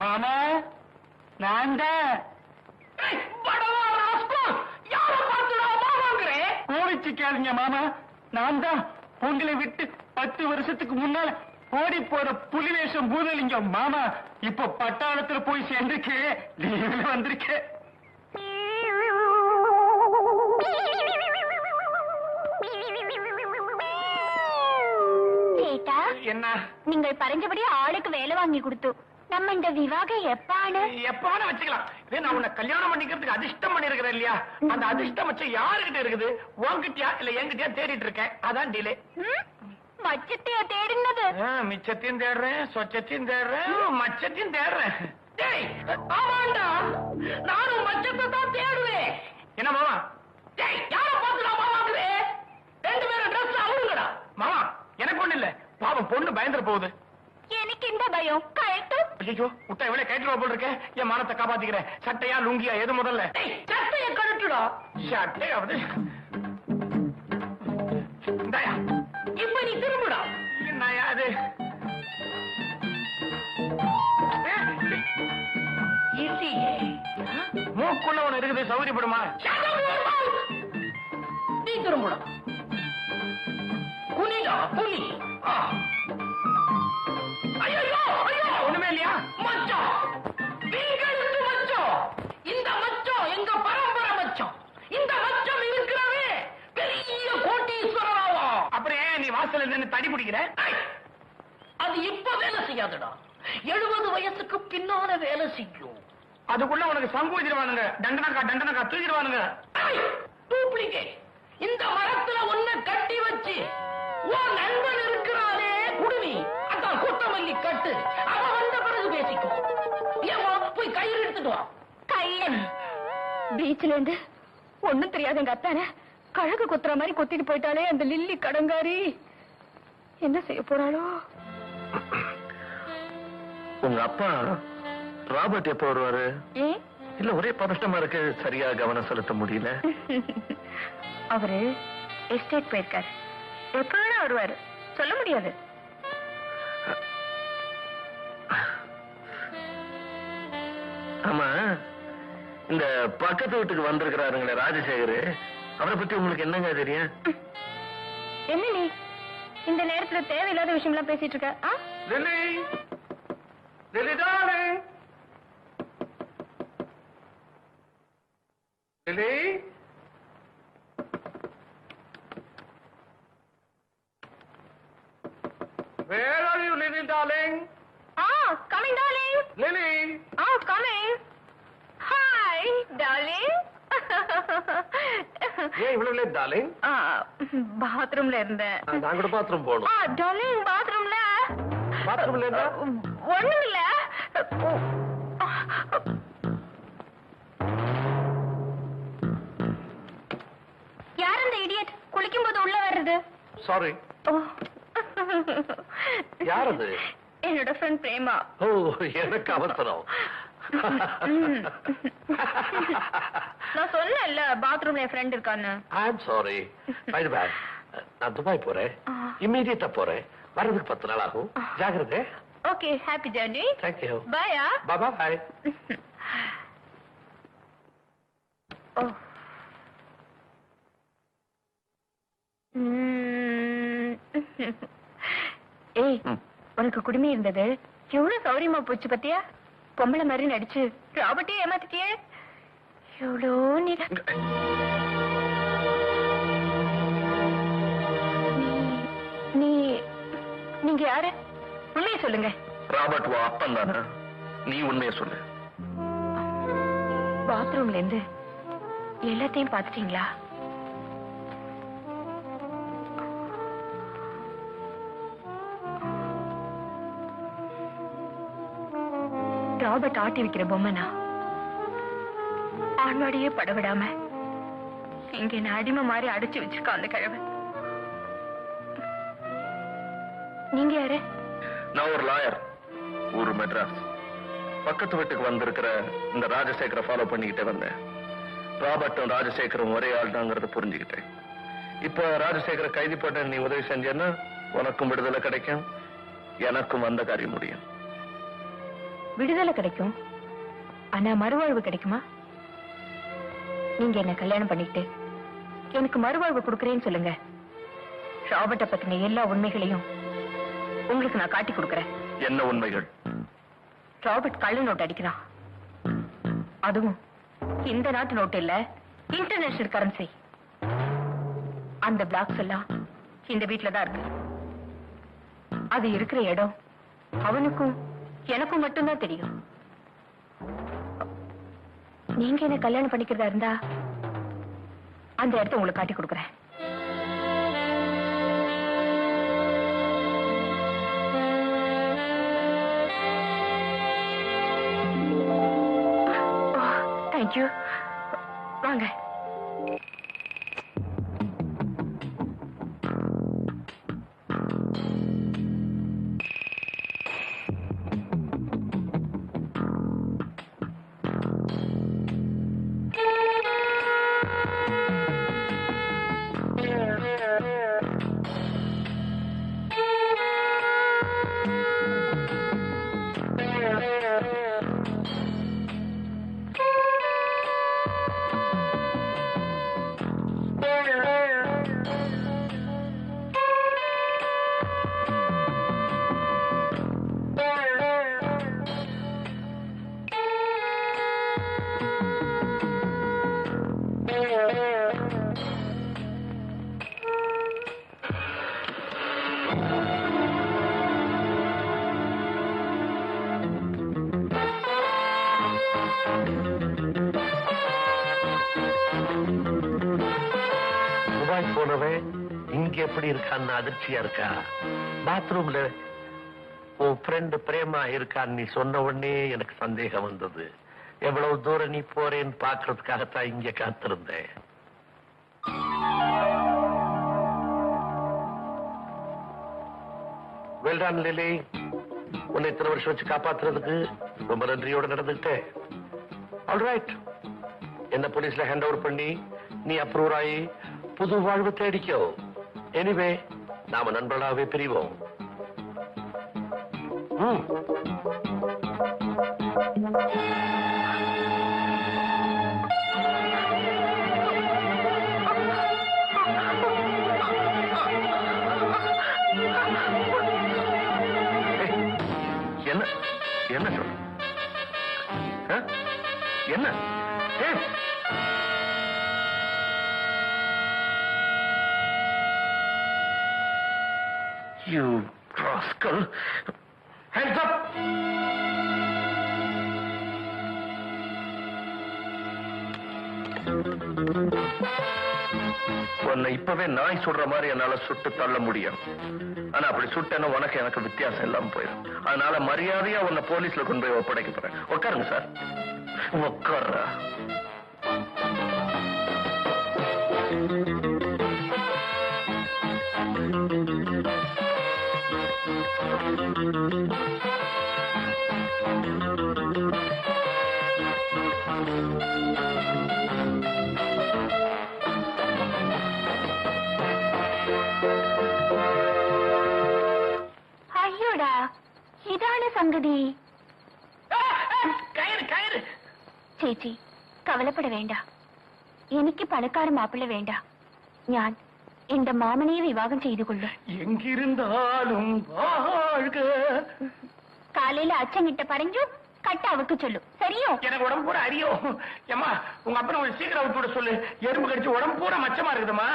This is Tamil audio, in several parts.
மாமா நான் தான். கோவிச்சுக்காதீங்க மாமா. நான் தான் உங்களை விட்டு பத்து வருஷத்துக்கு முன்னால ஓடி போற புலிவேஷம் பூதலிங்கம் மாமா. இப்ப பட்டாளத்துல போய் சேர்ந்துருக்கு. லீவ்ல வந்திருக்கு. என்ன? நீங்கள் பறஞ்சபடி ஆளுக்கு வேலை வாங்கி கொடுத்து நம்ம இந்த விவாகம் எப்பாണ് எப்பான வச்சுக்கலாம். இதே நான் உன்னை கல்யாணம் பண்ணிக்கிறதுக்கு அதிர்ஷ்டம் பண்ணிருக்கிறேன் இல்லையா? அந்த அதிர்ஷ்டம் வச்சு யாருகிட்ட இருக்குது? உன்கிட்டயா இல்ல என்கிட்டயா தேடிட்டு இருக்கேன். அதான் டிலே? மச்சத்தையா தேடுனது? மிச்சத்தையும் தேடுறேன் சொச்சத்தையும் தேடுறேன் மச்சத்தையும் தேடுறேன். டேய் ஆமாண்டா. நானும் மச்சத்தை தான் தேடுவேன். என்ன மாமா? டேய் யார பார்த்து நான் மாமாக்குறே ரெண்டு பேரும் ட்ரெஸ் அவனுங்கடா மாமா எனக்கு ஒண்ணு இல்ல. பாவம் பொண்ணு பயந்துட போகுது. எனக்கு இந்த பயம். கழட்டு ஐயோ விட்டா இவ்வளவு கயிற்றுவா போல் இருக்க என் மானத்தை காப்பாத்திக்கிறேன். சட்டையா லுங்கியா எது முதல்ல? சட்டைய கழட்டுடா. சட்டையாவது இந்தாயா. இப்ப நீ திரும்புடா. என்னயா அது? மூக்குள்ள ஒண்ணு இருக்குது சௌகரியப்படுமா? நீ திரும்புடா. குனி. ஆ. ஐயோ. இல்லையா? மச்சம் திங்களுக்கு மச்சம் இந்த மச்சம் எங்க பரம்பரை மச்சம் இந்த மச்சம் இருக்கிறவே பெரிய கோட்டீஸ்வரராவா. அப்புறம் ஏன் நீ வாசல்ல நின்னு தடி பிடிக்கிற! அது இப்ப வேலை செய்யாதுடா. எழுபது வயசுக்கு பின்னால வேலை செய்யும். அதுக்குள்ள உனக்கு சங்கு வச்சிருவானுங்க தண்டனக்கா தண்டனக்கா தூக்கிடுவானுங்க. டூப்ளிகேட் இந்த மரத்துல ஒன்ன கட்டி வச்சு உன் நண்பன் இருக்கிறானே குடுமி. அதான் குத்தமல்லி கட்டு. அவன் பிறகு பேசிக்கும் ஏமா போய் கயிறு எடுத்துட்டு வா. கள்ளன் பீச்ல இருந்து ஒண்ணும் தெரியாத எங்க அத்தான கழகு குத்துற மாதிரி கொத்திட்டு போயிட்டாலே அந்த லில்லி கடங்காரி. என்ன செய்ய போறாளோ? உங்க அப்பா ராபர்ட் எப்போ வருவாரு? இல்ல ஒரே பதட்டமா இருக்கு சரியா கவனம் செலுத்த முடியல. அவரு எஸ்டேட் போயிருக்காரு. எப்ப வேணா வருவாரு சொல்ல முடியாது. ஆமா. இந்த பக்கத்து வீட்டுக்கு வந்திருக்கிறாருங்களே ராஜசேகர். அவரை பத்தி உங்களுக்கு என்னங்க தெரியும்? என்ன நீ? இந்த நேரத்துல தேவையில்லாத விஷயம் எல்லாம் பேசிட்டு இருக்க? Lily Lily darling Lily Where are you, Lily, darling? Lily! Ah coming hi darling ஏன் இவ்வளவு லேட் டார்லிங் பாத்ரூம்ல இருந்தேன். நான் கூட பாத்ரூம் போகணும். ஆ டார்லிங் பாத்ரூம்ல பாத்ரூம்ல ஒண்ணும் இல்ல யார் அந்த இடியட் குளிக்கும் போது உள்ள வர்றது? சாரி. யார் அது? என்னோட ஃப்ரெண்ட் பிரேமா. ஓ எனக்கு அவசரம். நான் சொன்னேன்ல பாத்ரூம்ல என் ஃப்ரெண்ட் இருக்கான்னு. I am sorry bye bye நான் துபாய் போறேன். ஆ. இம்மீடியட்டா போறேன். வர்றதுக்கு பத்து நாள் ஆகும். ஜாகிரதை. Okay happy journey thank you பாயா பாபா பாய் ஓ ம். ஏய் ம். உனக்கு குடுமி இருந்தது. எவ்வளவு சௌரியமா போச்சு பத்தியா? பொம்பளை மாதிரி நடிச்சு ராபர்ட்டே ஏமாத்திட்டியே? எவ்வளோ நீ நீ- நீ நீங்க யாரு? உண்மையை சொல்லுங்க. ராபர்ட் வா அப்பன் தானே? நீ உண்மையை சொல்லு. பாத்ரூம்ல இருந்து எல்லாத்தையும் பாத்துட்டீங்களா ராபர்ட் ஆட்டி வைக்கிற பொம்மைனா? ஆண்வாடியே படவிடாம இங்க என்ன அடிமை மாதிரி அடைச்சு வச்சிருக்கான் அந்த கிழவன். நீங்க யாரு? நான் ஒரு லாயர் ஊரு மெட்ராஸ். பக்கத்து வீட்டுக்கு வந்திருக்கிற இந்த ராஜசேகரை ஃபாலோ பண்ணிக்கிட்டே வந்தேன். ராபர்ட்டும் ராஜசேகரும் ஒரே ஆள் தாங்கிறத புரிஞ்சுக்கிட்டேன். இப்ப ராஜசேகரை கைதி போட்ட நீ உதவி செஞ்சேன்னா உனக்கும் விடுதலை கிடைக்கும் எனக்கும் வந்த காரியம் முடியும். விடுதலை கிடைக்கும். ஆனா மறுவாழ்வு கிடைக்குமா? நீங்க என்ன கல்யாணம் பண்ணிட்டு எனக்கு மறுவாழ்வு கொடுக்கறேன்னு சொல்லுங்க. ராபர்ட்ட பத்தின எல்லா உண்மைகளையும் உங்களுக்கு நான் காட்டி கொடுக்கறேன். என்ன உண்மைகள்? ராபர்ட் கள்ள நோட் அடிக்கிறான். அதுவும் இந்த நாட்டு நோட்டு இல்ல இன்டர்நேஷனல் கரன்சி அந்த பிளாக்ஸ் எல்லாம் இந்த வீட்ல தான் இருக்கு. அது இருக்கிற இடம் அவனுக்கும் எனக்கும் மட்டும்தான் தெரியும். நீங்க என்ன கல்யாணம் பண்ணிக்கிறதா இருந்தா அந்த இடத்த உங்களுக்கு காட்டி கொடுக்குறேன். தேங்க்யூ வாங்க. போனவன் இங்க எப்படி இருக்கான்னு அதிர்ச்சியா இருக்கா? பாத்ரூம்ல உன் ஃப்ரெண்டு பிரேமா இருக்கான்னு நீ சொன்ன உடனே எனக்கு சந்தேகம் வந்தது. எவ்வளவு தூரம் நீ போறேன்னு பாக்குறதுக்காகத்தான் இங்க காத்திருந்தேன். வெல்டான் லிலி உன்னை இத்தனை வருஷம் வச்சு காப்பாத்துறதுக்கு ரொம்ப நன்றியோட நடந்துட்டேன் ஆல்ரைட் என்ன போலீஸ்ல ஹேண்ட் ஓவர் பண்ணி நீ அப்ரூவ் ஆகி புது வாழ்வு தேடிக்கோ. எனிவே நாம நண்பர்களாவே பிரிவோம். என்ன? என்ன சொல்ற என்ன? ஏ You rascal! Hands up! உன்னை இப்பவே நாய் சுடுற மாதிரி என்னால சுட்டு தள்ள முடியும். ஆனா அப்படி சுட்டேன்னு உனக்கு எனக்கு வித்தியாசம் இல்லாம போயிடும். அதனால மரியாதையா உன்னை போலீஸ்ல கொண்டு போய் ஒப்படைக்க போறேன். உட்காருங்க சார். உட்கார்றா. ஐயோடா இதான சங்கதி கயிறு கயிறு ചേച്ചി കവലപ്പെട വേണ്ട എനിക്ക് പണക്കാര മാപ്പിള വേണ്ട ഞാൻ എന്റെ മാമനെയെ വിവാഹം ചെയ്തു കൊള്ളും காலையில அச்சங்கிட்ட பறஞ்சு கட்டாவுக்கு சொல்லு. சரியோ? எனக்கு உடம்பு பூரா அரியோ. ஏமா உங்க அப்பா உங்க சீக்கிரம் விட்டு விட சொல்லு. எறும்பு கடிச்சு உடம்பு பூரா மச்சமா இருக்குதுமா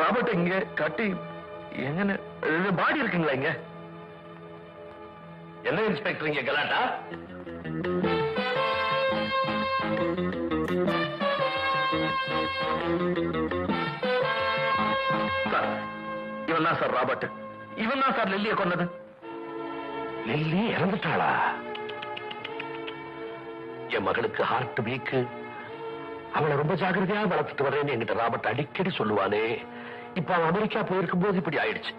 ராபர்ட் இங்கே கட்டி எங்கன்னு பாடி இருக்குங்களா இங்க? என்ன இன்ஸ்பெக்டர் இங்க கலாட்டா? சார் இவன் தான் சார் ராபர்ட். இவன் தான் சார் லெல்லிய கொன்னது. லெல்லி இறந்துட்டாளா? என் மகளுக்கு ஹார்ட் வீக்கு அவளை ரொம்ப ஜாகிரதையா வளர்த்துட்டு வர்றேன்னு என்கிட்ட ராபர்ட் அடிக்கடி சொல்லுவானே. இப்ப அவன் அமெரிக்கா போயிருக்கும் போது இப்படி ஆயிடுச்சு.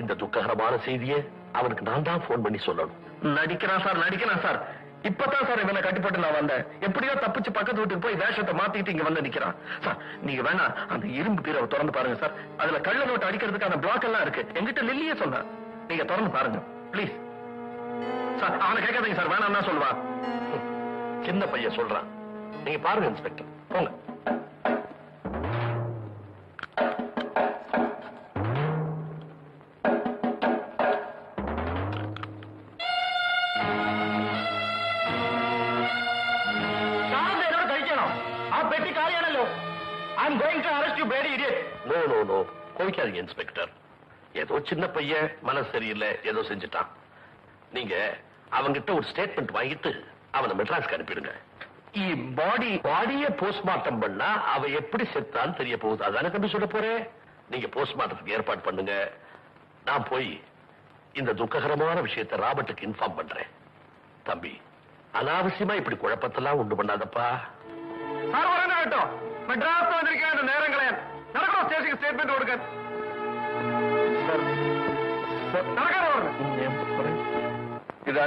இந்த துக்ககரமான செய்தியை அவனுக்கு நான் தான் போன் பண்ணி சொல்லணும். நடிக்கிறான் சார் நடிக்கிறான் சார். இப்பதான் சார் இவனை கட்டுப்பட்டு நான் வந்தேன். எப்படியோ தப்பிச்சு பக்கத்து வீட்டுக்கு போய் வேஷத்தை மாத்திட்டு இங்க வந்து நிக்கிறான். சார் நீங்க வேணா அந்த இரும்பு பீரவை திறந்து பாருங்க சார். அதுல கள்ள நோட்டு அடிக்கிறதுக்கான பிளாக் எல்லாம் இருக்கு. எங்கிட்ட லில்லியே சொன்னான் நீங்க திறந்து பாருங்க. பிளீஸ் சார் அவனை கேட்காதீங்க சார். வேணாம் தான் சொல்லுவான் சின்ன பையன் சொல்றான். நீங்க பாருங்க இன்ஸ்பெக்டர் போங்க. பேடி இடியட் நோ நோ நோ கோவிக்காதீங்க இன்ஸ்பெக்டர் ஏதோ சின்ன பையன் மனசு சரியில்லை ஏதோ செஞ்சுட்டான். நீங்க அவங்கிட்ட ஒரு ஸ்டேட்மெண்ட் வாங்கிட்டு அவனை மெட்ராஸ்க்கு அனுப்பிடுங்க. பாடி பாடிய போஸ்ட்மார்ட்டம் பண்ணா அவ எப்படி செத்தான்னு தெரிய போகுது. அதான தம்பி சொல்ல போறேன் நீங்க போஸ்ட்மார்ட்டத்துக்கு ஏற்பாடு பண்ணுங்க. நான் போய் இந்த துக்ககரமான விஷயத்தை ராபர்ட்டுக்கு இன்ஃபார்ம் பண்றேன். தம்பி அனாவசியமா இப்படி குழப்பத்தெல்லாம் உண்டு பண்ணாதப்பா. சார் வரணும் മെഡ്രാസ് വന്നിരിക്കാൻ നേരം കളയാൻ നടക്കണോ? സ്റ്റേഷനിൽ സ്റ്റേറ്റ്മെന്റ് കൊടുക്കാൻ. നടക്കാനോ പറഞ്ഞു ഇത്